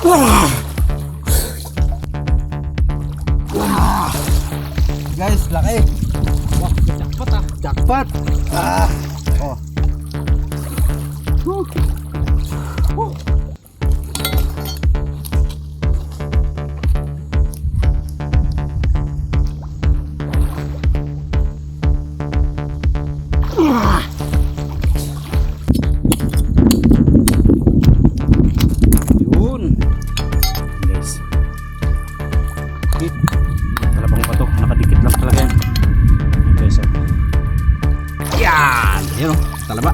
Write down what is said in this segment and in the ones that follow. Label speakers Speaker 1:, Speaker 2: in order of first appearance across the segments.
Speaker 1: Guys, laki.
Speaker 2: Wah, jackpot ah.
Speaker 1: Jackpot. Ah. Oh. Whew.
Speaker 2: Yan oh. Talaba.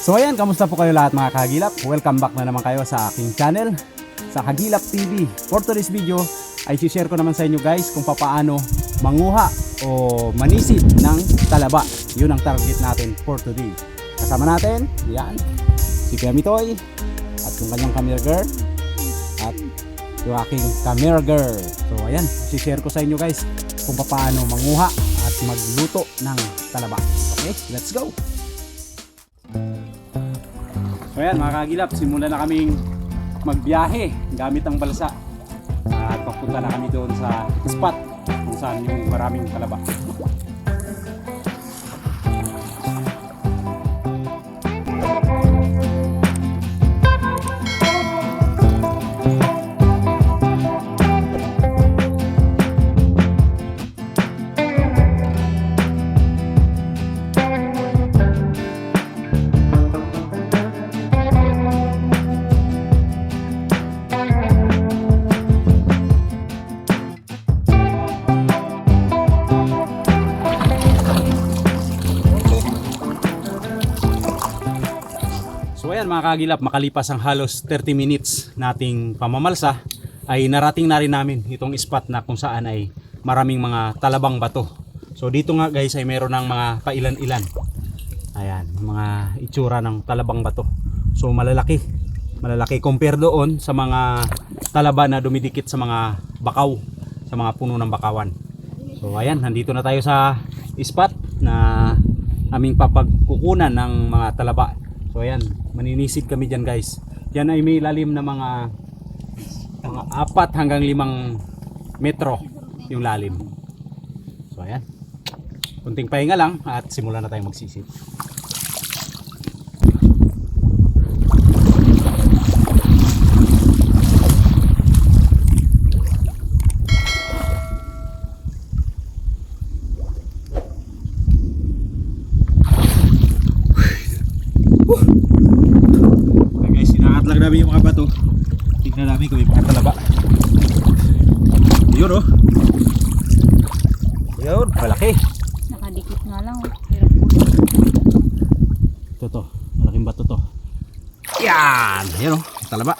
Speaker 2: So ayan, kamusta po kayo lahat mga kagilap? Welcome back na naman kayo sa aking channel, sa Kagilap TV. For today's video, ay share ko naman sa inyo guys kung paano manguha o manisid ng talaba. Yun ang target natin for today. Kasama natin, yan, si Kuya Mitoy at yung kanyang camera girl at yung aking camera girl. So ayan, share ko sa inyo guys kung paano manguha at magluto ng talaba. Okay, let's go! So ayan mga kagilap, simulan na kaming magbiyahe gamit ang balsa. At papunta na kami doon sa spot kung saan yung maraming talaba. So ayan mga kagilap, makalipas ang halos 30 minutes nating pamamalsa ay narating na rin namin itong spot na kung saan ay maraming mga talabang bato. So dito nga guys ay meron ng mga pailan-ilan. Ayan, mga itsura ng talabang bato. So malalaki. Malalaki compare doon sa mga talaba na dumidikit sa mga bakaw, sa mga puno ng bakawan. So ayan, nandito na tayo sa spot na aming papagkukunan ng mga talaba. So ayan, maninisid kami dyan guys. Yan ay may lalim na mga mga apat hanggang limang metro yung lalim. So ayan. Kunting pahinga lang at simulan na tayong magsisid. Okay guys, sinakat lang namin yung mga bato. Tignan namin kung may mga talaba. Yun oh. Yun, malaki.
Speaker 3: Nakadikit nga lang. oh. Hirap po.
Speaker 2: Ito to, malaking bato to. Yan! Yan oh, talaba.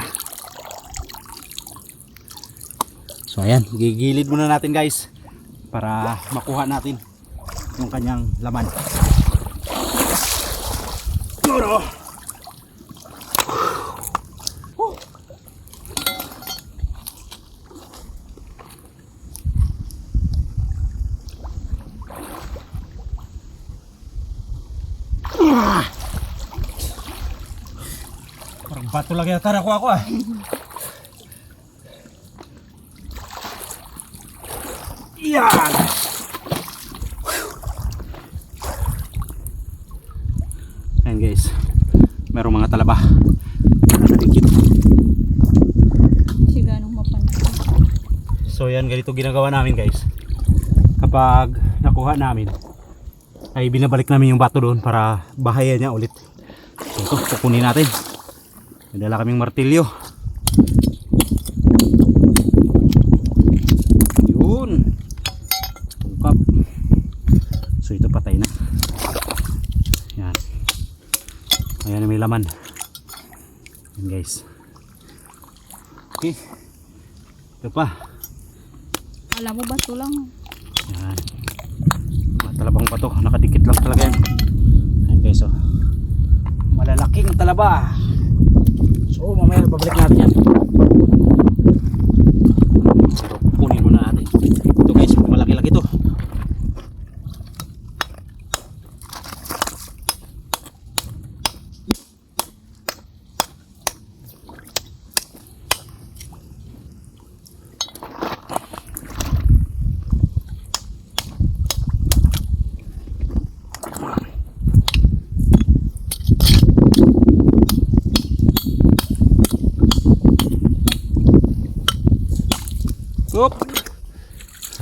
Speaker 2: So ayan, gigilid muna natin guys para makuha natin yung kanyang laman. Yun bato lang yata nakuha ko ah. Yan! Ayan guys, merong mga talaba. Nakadikit.
Speaker 3: Kasi ganong mapansin.
Speaker 2: So yan, ganito ginagawa namin guys. Kapag nakuha namin, ay binabalik namin yung bato doon para bahayan niya ulit. Ito, kukunin natin. May dala kaming martilyo. Yun. Tungkap. So ito patay na. Yan. Ayan may laman. Yan guys. Okay. Ito pa.
Speaker 3: Alam mo ba ito lang?
Speaker 2: Yan. Mga talabang pa to. Nakadikit lang talaga yan. Ayan guys oh. Malalaking talaba. So mamaya babalik natin yan. Kunin muna natin. Ito guys, malaki-laki to.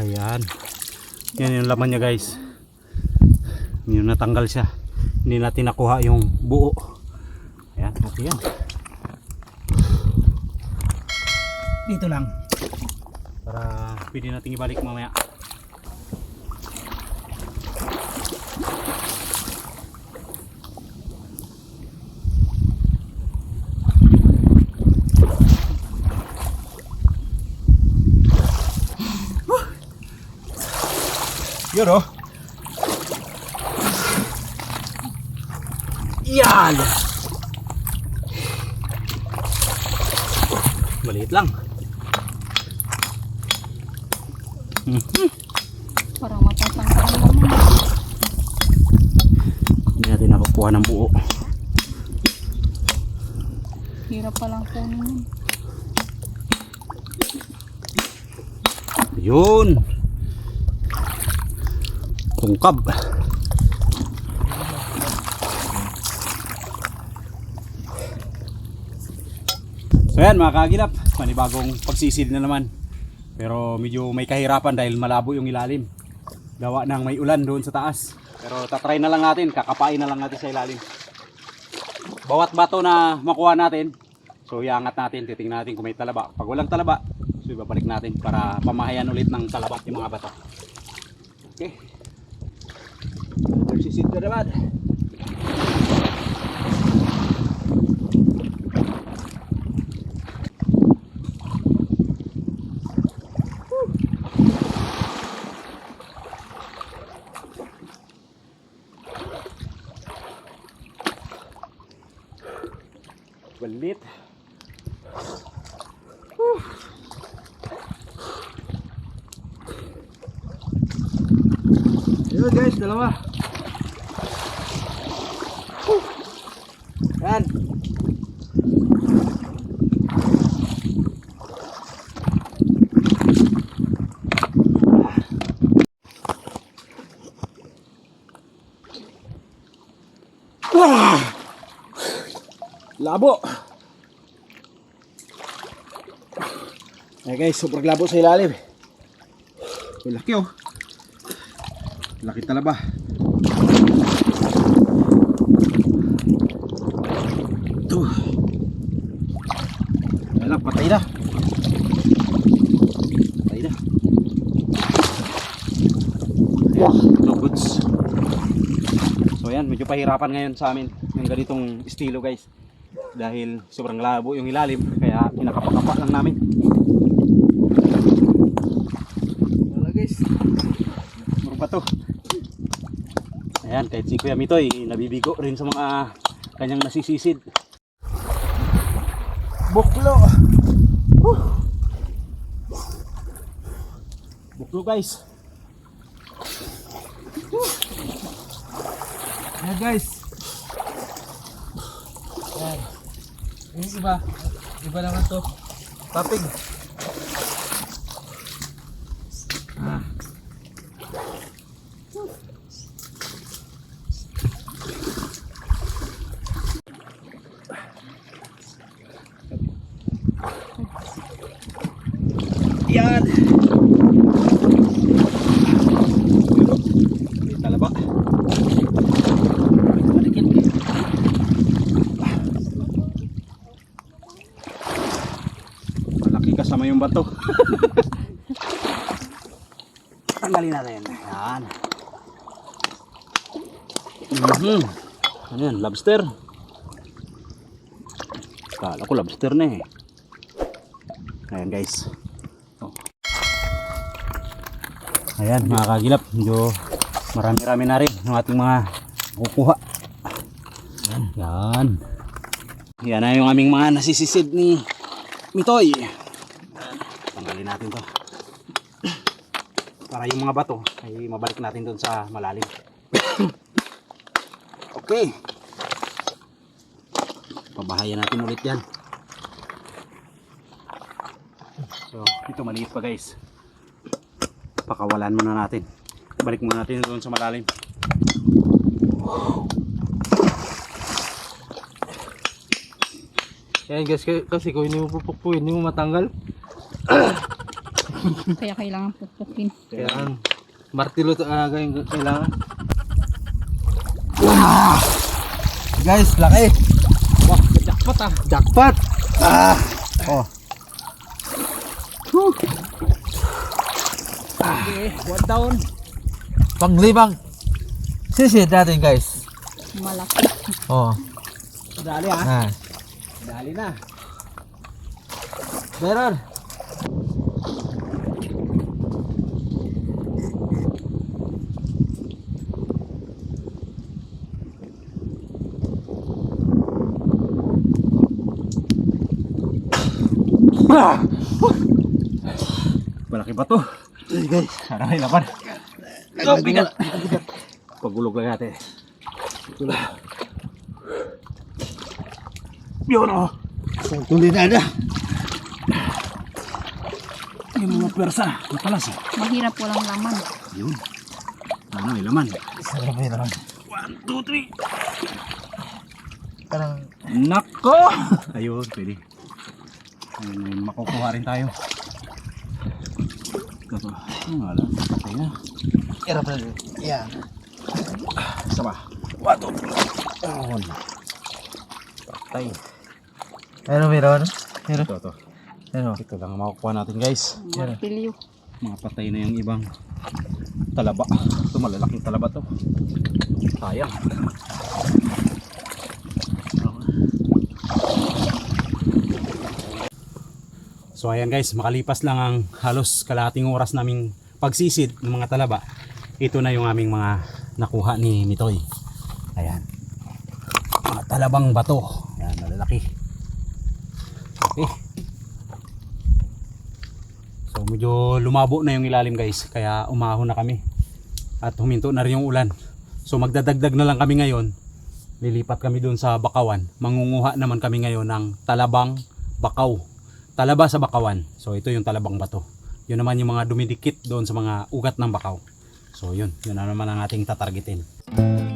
Speaker 2: Ayan. Yan yung laman niya guys. Yung natanggal siya. Hindi natin nakuha yung buo. Ayan, okay yan.
Speaker 1: Dito lang.
Speaker 2: Para pwede natin ibalik mamaya.
Speaker 1: Yun oh.
Speaker 2: Yan! Maliit lang.
Speaker 3: Parang matatanggal lang mo.
Speaker 2: Hindi natin nakukuha ng buo.
Speaker 3: Hirap palang kunin
Speaker 2: Yun! Tungkab. So yan mga kagilap, panibagong pagsisid na naman. Pero medyo may kahirapan dahil malabo yung ilalim. Gawa ng may ulan doon sa taas. Pero tatry na lang natin, kakapain na lang natin sa ilalim. Bawat bato na makuha natin, so iangat natin, titingnan natin kung may talaba. Pag walang talaba, so ibabalik natin para pamahayan ulit ng talaba yung mga bato. Okay. Nagsisid ka naman. Balit.
Speaker 1: Yun guys, dalawa. Yan. Labo. Eh guys, sobrang labo sa ilalim. Laki oh. Laki talaba. Ito. Ayan, patay na. Patay na.
Speaker 2: No goods. So yan, medyo pahirapan ngayon sa amin yung ganitong estilo guys. Dahil sobrang labo yung ilalim, kaya pinakapakapa lang namin.
Speaker 1: Wala guys.
Speaker 2: Puro bato. Ayan, kahit si Kuya Mitoy, nabibigo rin sa mga kanyang nasisisid.
Speaker 1: Buklo.
Speaker 2: Buklo guys.
Speaker 1: Ayan guys. Ayan. Yung iba. Iba naman to. Tapig. Ah.
Speaker 2: Yan. May talaba. Malikit. Kasama yung bato. Tanggalin natin. Yan. Mhm. Ano yan? Lobster. Kala ko lobster na eh. Ayan guys. Oh. Ayan mga kagilap, medyo marami-rami na rin yung ating mga kukuha. Yan. Yan. Yan na yung aming mga nasisisid ni Mitoy. Tanggalin natin to. Para yung mga bato ay mabalik natin doon sa malalim. okay. Pabahayan natin ulit yan. So, ito maliit pa guys. Pakawalan muna natin. Balik muna natin doon sa malalim.
Speaker 1: Ayan guys, k- kasi kung hindi mo pupukpuin, hindi mo matanggal.
Speaker 3: Kaya kailangan pukpukin.
Speaker 1: Kailangan martilo to ah, gawin ko- kailangan. Guys, laki.
Speaker 2: Wah, jackpot ah.
Speaker 1: Jackpot. Ah. Oh.
Speaker 2: Okay, one down.
Speaker 1: Panglimang. Sisid natin guys.
Speaker 3: Malaki.
Speaker 1: Oh.
Speaker 2: Dali ah.
Speaker 1: Ah.
Speaker 2: Dali na.
Speaker 1: Meron. Ah!
Speaker 2: Malaki ba to?
Speaker 1: guys.
Speaker 2: Sana may laban. Oh, bigat. Pagulog lang natin. Yun oh.
Speaker 1: Tuloy na na.
Speaker 2: Yung mga pwersa. Matalas eh.
Speaker 3: Mahirap walang laman.
Speaker 2: Yun. Sana may laman.
Speaker 1: Sarap yun naman.
Speaker 2: One, two, three.
Speaker 1: Parang
Speaker 2: Nako! Ayun, pwede. Ayun, may makukuha rin tayo. Ito to. Ang wala. Patay na.
Speaker 1: hirap na rin. Yan.
Speaker 2: Isa pa. Two, three. Ayun. Patay.
Speaker 1: Meron, meron. Meron.
Speaker 2: Ito, ito.
Speaker 1: Meron.
Speaker 2: Ito lang ang makukuha natin guys.
Speaker 3: Martilyo.
Speaker 2: Mga patay na yung ibang talaba. Ito malalaking talaba to. Sayang. So ayan guys, makalipas lang ang halos kalahating oras naming pagsisid ng mga talaba. Ito na yung aming mga nakuha ni Mitoy. Ayan. Mga talabang bato. Ayan, malalaki. Okay. So medyo lumabo na yung ilalim guys, kaya umahon na kami. At huminto na rin yung ulan. So magdadagdag na lang kami ngayon. Lilipat kami doon sa Bakawan. Mangunguha naman kami ngayon ng talabang bakaw. Talaba sa Bakawan. So ito yung talabang bato. Yun naman yung mga dumidikit doon sa mga ugat ng bakaw. So yun, yun na naman ang ating tatargetin. So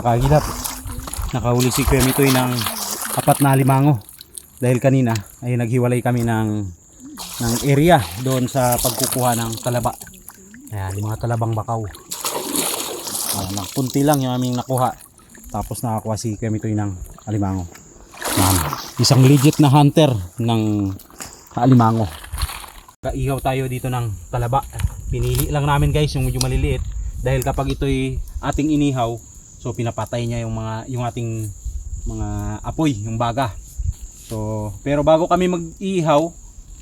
Speaker 2: mga kagilap, nakahuli si Kuya Mitoy ng apat na limango. Dahil kanina ay naghiwalay kami ng, ng area doon sa pagkukuha ng talaba. Ayan, mga talabang bakaw. Ayan, ng punti lang yung aming nakuha. Tapos nakakuha si Kuya Mitoy ng alimango. Ayan, isang legit na hunter ng alimango. Kaihaw tayo dito ng talaba. Pinili lang namin guys yung medyo maliliit dahil kapag ito'y ating inihaw, so pinapatay niya yung mga yung ating mga apoy, yung baga. So, pero bago kami mag-ihaw,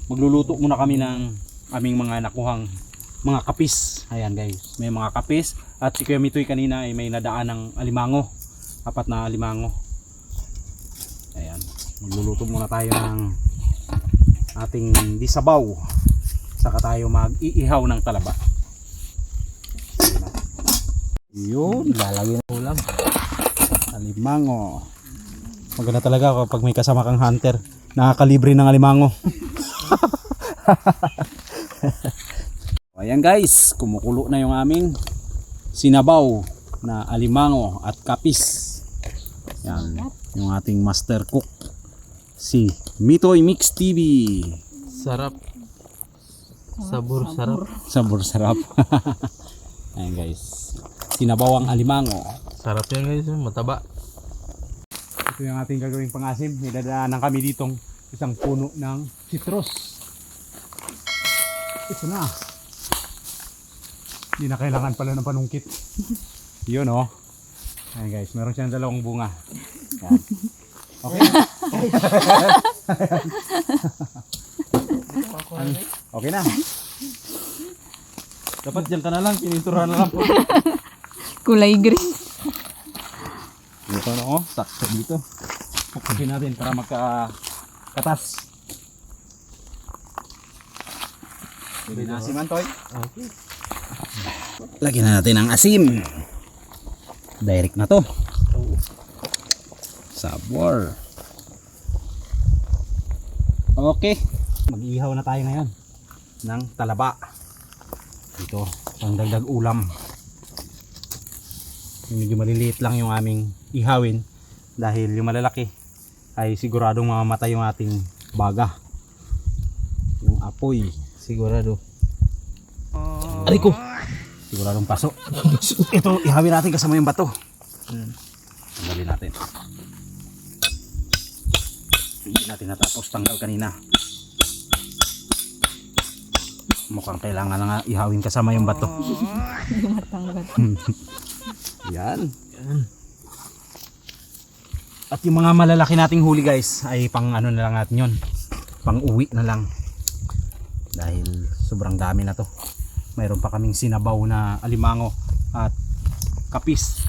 Speaker 2: magluluto muna kami ng aming mga nakuhang mga kapis. Ayan guys, may mga kapis at si Kuya Mitoy kanina ay may nadaan ng alimango. Apat na alimango. Ayan, magluluto muna tayo ng ating disabaw. Saka tayo mag-iihaw ng talaba. Yun, lalagyan ng ulam. Alimango. Maganda talaga kapag may kasama kang hunter. Nakakalibre ng alimango. Ayan guys, kumukulo na yung aming sinabaw na alimango at kapis. Yan, yung ating master cook. Si Mitoy Mix TV.
Speaker 1: Sarap. Sabor, sarap.
Speaker 2: Sabor sarap. Ayan guys. Sinabaw ang alimango.
Speaker 1: Sarap yan guys, mataba.
Speaker 2: Ito yung ating gagawing pangasim. May dadaanan kami ditong isang puno ng citrus. Ito na. Hindi na kailangan pala ng panungkit. Yun oh. Ayan guys, meron siyang dalawang bunga. Yan. Okay. Okay na. Dapat dyan ka na lang, pininturahan na lang po.
Speaker 3: Kulay green.
Speaker 2: Dito na oh, sakto dito. Pukusin natin para magka katas. Pwede na asim, Antoy.
Speaker 1: Okay.
Speaker 2: Lagyan na natin ang asim. Direct na to. Sabor. Okay. Mag-ihaw na tayo ngayon ng talaba. Ito, pang dagdag ulam. Medyo maliliit lang yung aming ihawin dahil yung malalaki ay siguradong mamamatay yung ating baga. Yung apoy, sigurado. Aray ko! Siguradong paso. Ito, ihawin natin kasama yung bato. Tanggalin natin. Hindi natin natapos tanggal kanina. Mukhang kailangan na nga ihawin kasama yung bato.
Speaker 3: Hindi matanggal.
Speaker 2: Yan. At yung mga malalaki nating huli guys ay pang ano na lang natin yun. Pang uwi na lang. Dahil sobrang dami na to. Mayroon pa kaming sinabaw na alimango at kapis.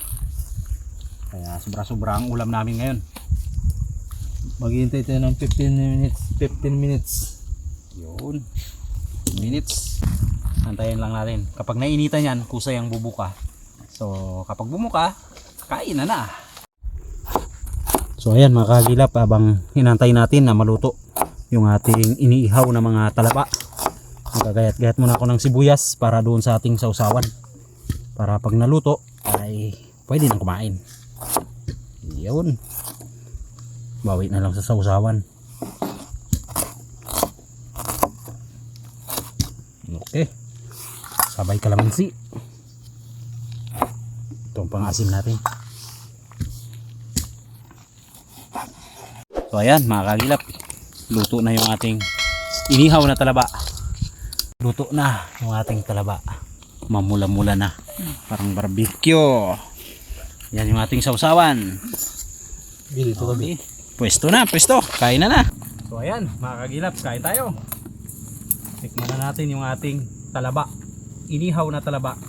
Speaker 2: Kaya sobra-sobra ang ulam namin ngayon.
Speaker 1: Maghihintay tayo ng 15 minutes. 15 minutes.
Speaker 2: Yun. Minutes. Antayin lang natin. Kapag nainitan yan, kusay ang bubuka. So, kapag bumuka, kain na na. So, ayan mga kagilap, habang hinantay natin na maluto yung ating iniihaw na mga talaba. Magagayat-gayat muna ako ng sibuyas para doon sa ating sausawan. Para pag naluto, ay pwede nang kumain. Yun. Bawi na lang sa sausawan. Okay. Sabay kalamansi. Ito ang pang-asim natin. So ayan mga kagilap. Luto na yung ating inihaw na talaba. Luto na yung ating talaba. Mamula-mula na. Parang barbecue. Yan yung ating sausawan.
Speaker 1: Bili ito kami.
Speaker 2: Okay. Pwesto na, pwesto. Kain na na. So ayan, mga kagilap, kain tayo. Tikman na natin yung ating talaba. Inihaw na talaba.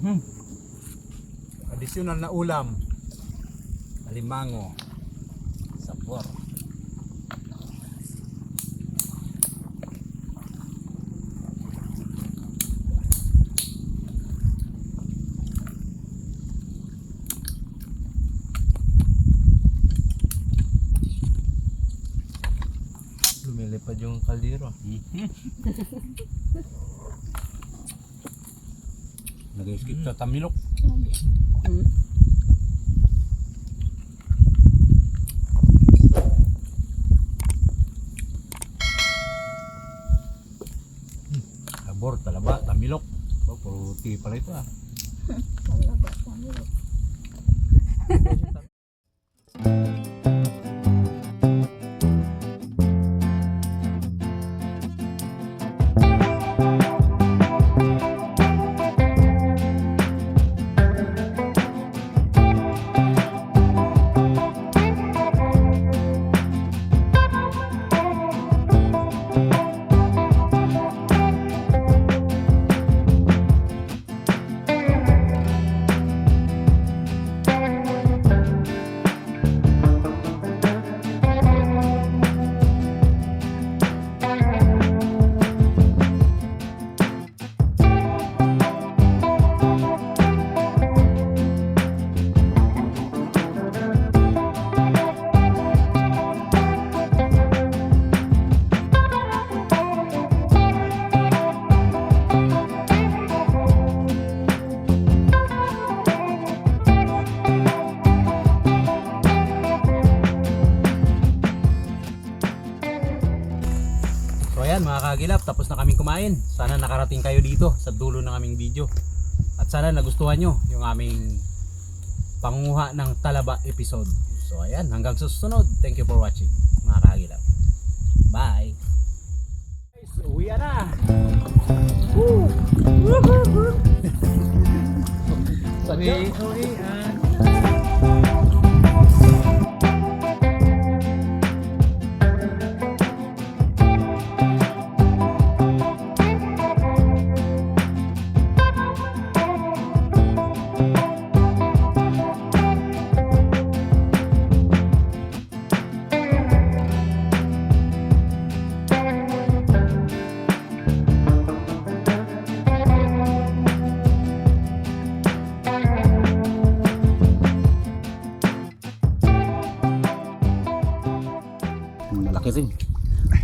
Speaker 2: Mhm. Additional na ulam. Alimango. Sabor.
Speaker 1: Lumilipad yung kaldero.
Speaker 2: Nag-skip sa tamilok.
Speaker 3: Hmm.
Speaker 2: Sabor, talaba, tamilok. Oh, puro tea pala ito ah. So ayan mga kagilap, tapos na kaming kumain. Sana nakarating kayo dito sa dulo ng aming video. At sana nagustuhan nyo yung aming panguha ng talaba episode. So ayan, hanggang sa susunod. Thank you for watching mga kagilap. Bye! So Uwi na.
Speaker 1: Uwi, uwi, ah.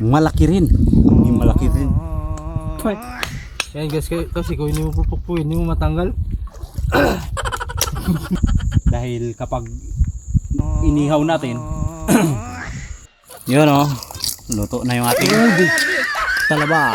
Speaker 2: Malaki rin. Hindi malaki rin.
Speaker 1: Yan guys, kasi kung hindi mo pupukpuin, hindi mo matanggal.
Speaker 2: Dahil kapag inihaw natin, yun oh, luto na yung ating talaba.